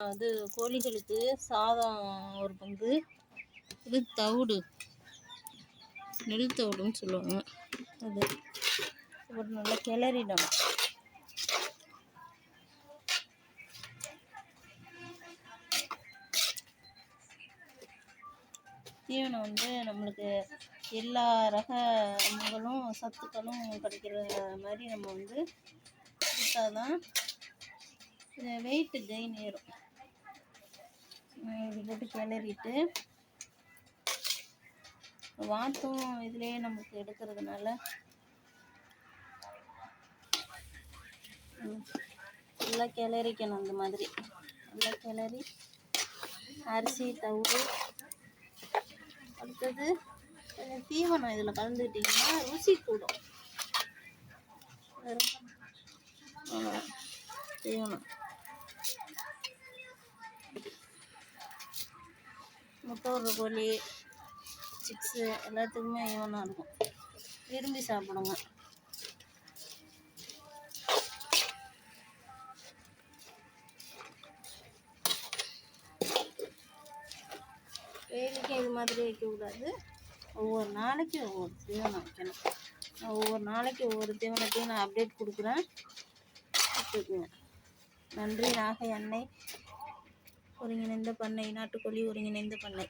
அது கோழிகளுக்கு சாதம் ஒரு பங்கு இது தவிடு. நெல் தவிடுன்னு சொல்லுவாங்க. அது ஒரு நல்லா கிளறிடணும் தீவனம் வந்து நம்மளுக்கு எல்லா ரகங்களும் சத்துக்களும் கிடைக்கிற மாதிரி நம்ம வந்து கொடுத்தாதான் வெயிட்டு கெயின் ஏறும். இப்படி போட்டு கிளறிட்டு வாத்தும் இதுலேயே நமக்கு எடுக்கிறதுனால. நல்லா கிளறிக்கணும் அந்த மாதிரி. நல்லா கிளறி அரிசி தவிடு அடுத்தது கொஞ்சம் தீவனம் இதில் கலந்துக்கிட்டிங்கன்னா ருசி கூடும். தீவனம். முட்டை விடுற கோழி சிக்ஸு எல்லாத்துக்குமே ஈவனாக இருக்கும். விரும்பி சாப்பிடுங்க. டெய்லிக்கும் இது மாதிரி வைக்கக்கூடாது. ஒவ்வொரு நாளைக்கு ஒவ்வொரு தீவனம் வைக்கணும். நான் ஒவ்வொரு நாளைக்கு ஒவ்வொரு தீவனத்தையும் நான் அப்டேட் கொடுக்குறேன். எடுத்துக்கோங்க நன்றி. நாக எண்ணெய் ஒருங்கிணைந்த பண்ணை நாட்டுக்கோழி ஒருங்கிணைந்த பண்ணை.